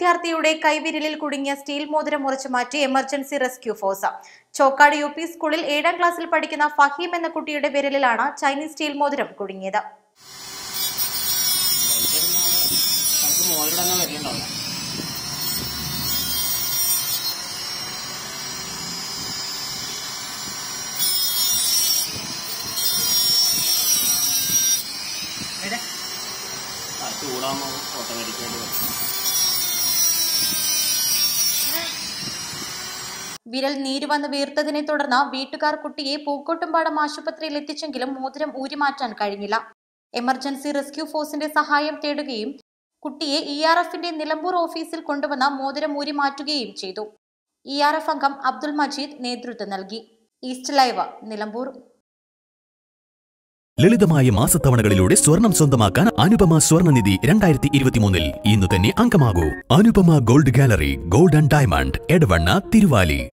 വിദ്യാർത്ഥിയുടെ കൈവിരലിൽ കുടുങ്ങിയ സ്റ്റീൽ മോതിരം മുറിച്ചു മാറ്റി emergency rescue force. Chokkad U P സ്കൂളിൽ ഏഴാം ക്ലാസ്സിൽ പഠിക്കുന്ന ഫഹീം എന്ന കുട്ടിയുടെ വിരലിലാണ് ചൈനീസ് സ്റ്റീൽ മോതിരം കുടുങ്ങിയത്. ചൂടാമോ ഓട്ടോമാറ്റിക്കായിട്ട് വിരൽ നീര് വന്ന് വീർത്തതിനെ തുടർന്ന് വീട്ടുകാർ കുട്ടിയെ പൂക്കോട്ടുംപാടം ആശുപത്രിയിൽ എത്തിച്ചെങ്കിലും മോതിരം ഊരിമാറ്റാൻ കഴിഞ്ഞില്ല. എമർജൻസി റെസ്ക്യൂ ഫോഴ്സിന്റെ സഹായം തേടുകയും കുട്ടിയെ ഇ ആർ എഫിന്റെ നിലമ്പൂർ ഓഫീസിൽ കൊണ്ടുവന്ന മോതിരം ഊരിമാറ്റുകയും ചെയ്തു. ഇ ആർ എഫ് അംഗം അബ്ദുൾ മജീദ് നേതൃത്വം നൽകി. East live Nilambur. ലളിതമായ മാസത്തവണകളിലൂടെ സ്വർണം സ്വന്തമാക്കാൻ അനുപമ സ്വർണനിധി രണ്ടായിരത്തി ഇരുപത്തിമൂന്നിൽ ഇന്ന് തന്നെ അംഗമാകൂ. Anupama gold gallery gold and diamond Edavanna Thiruvali.